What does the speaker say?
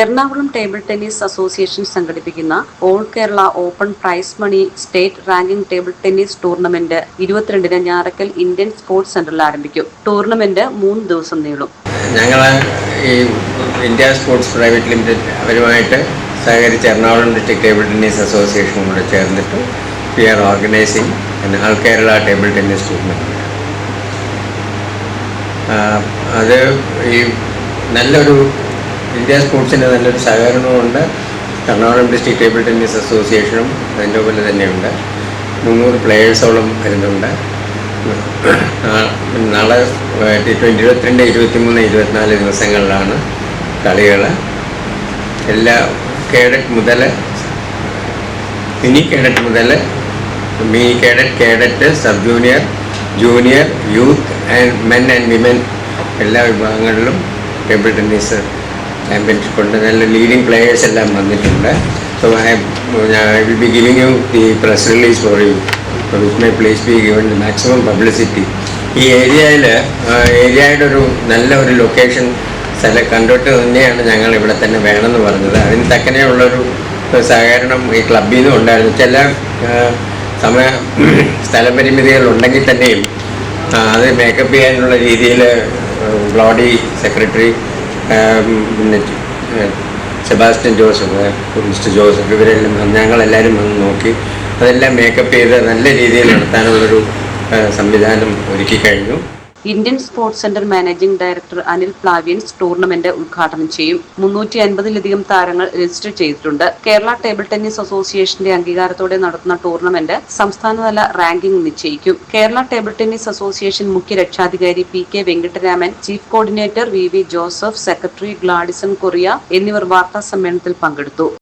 Ernakulam table tennis association സംഘടിപ്പിക്കുന്ന all Kerala open prize money state ranking table tennis tournament ഇരുപത്തിരണ്ടിന് Njarakkal Indian sports സെന്ററിൽ ആരംഭിക്കും. Tournament മൂന്ന് ദിവസം നീളും. ഞങ്ങൾ ഈ ഇന്ത്യ സ്പോർട്സ് പ്രൈവറ്റ് ലിമിറ്റഡ് അവരുമായിട്ട് സഹകരിച്ച് Ernakulam district table tennis association കൂടെ ചേർന്നിട്ട് we are organising all Kerala table tennis tournament. അത് ഈ നല്ലൊരു ഇന്ത്യ സ്പോർട്സിന്റെ നല്ലൊരു സഹകരണമുണ്ട് എറണാകുളം ഡിസ്ട്രിക്ട് ടേബിൾ ടെന്നീസ് അസോസിയേഷനും അതിന്റെ പോലെ തന്നെയുണ്ട്. മുന്നൂറ് പ്ലേയേഴ്സോളം വരുന്നുണ്ട്. നാളെ ട്വന്റി ഇരുപത്തിരണ്ട് ഇരുപത്തിമൂന്ന് ഇരുപത്തിനാല് ദിവസങ്ങളിലാണ് കളികൾ എല്ലാ കേഡറ്റ് മുതൽ മിനി കേഡറ്റ് മുതൽ mini cadet cadet sub junior junior youth and men and women എല്ലാ വിഭാഗങ്ങളിലും ടേബിൾ ടെന്നീസ് ചാമ്പ്യൻഷിപ്പ് ഉണ്ട്. നല്ല ലീഡിങ് പ്ലേയേഴ്സ് എല്ലാം വന്നിട്ടുണ്ട്. So I will be giving you the press release for you with my please be given maximum publicity ഈ ഏരിയയിൽ ഏരിയയുടെ ഒരു നല്ല ഒരു ലൊക്കേഷൻ സ്ഥലം കണ്ടിട്ട് തന്നെയാണ് ഞങ്ങൾ ഇവിടെ തന്നെ വേണമെന്ന് പറഞ്ഞത്. അതിന് തക്കനെയുള്ളൊരു സഹകരണം ഈ ക്ലബിൽ നിന്നും ഉണ്ടായിരുന്നു ചില സമയ സ്ഥലപരിമിതികൾ ഉണ്ടെങ്കിൽ തന്നെയും അത് മേക്കപ്പ് ചെയ്യാനുള്ള രീതിയിൽ ബ്ലോഡി സെക്രട്ടറി പിന്നെ സെബാസ്റ്റ്യൻ ജോസഫ് മിസ്റ്റർ ജോസഫ് ഇവരെല്ലാം ഞങ്ങളെല്ലാവരും വന്ന് നോക്കി അതെല്ലാം മേക്കപ്പ് ചെയ്ത് നല്ല രീതിയിൽ നടത്താനുള്ളൊരു സംവിധാനം ഒരുക്കി കഴിഞ്ഞു. Indian sports centre managing director Anil Plavians tournament ഉദ്ഘാടനം ചെയ്യും. മുന്നൂറ്റി അൻപതിലധികം താരങ്ങൾ രജിസ്റ്റർ ചെയ്തിട്ടുണ്ട്. കേരള ടേബിൾ ടെന്നീസ് അസോസിയേഷന്റെ അംഗീകാരത്തോടെ നടത്തുന്ന ടൂർണമെന്റ് സംസ്ഥാനതല റാങ്കിംഗ് നിശ്ചയിക്കും. കേരള ടേബിൾ ടെന്നീസ് അസോസിയേഷൻ മുഖ്യ രക്ഷാധികാരി P K Venkataraman chief coordinator V V Joseph secretary Gladison Correya എന്നിവർ വാർത്താ സമ്മേളനത്തിൽ പങ്കെടുത്തു.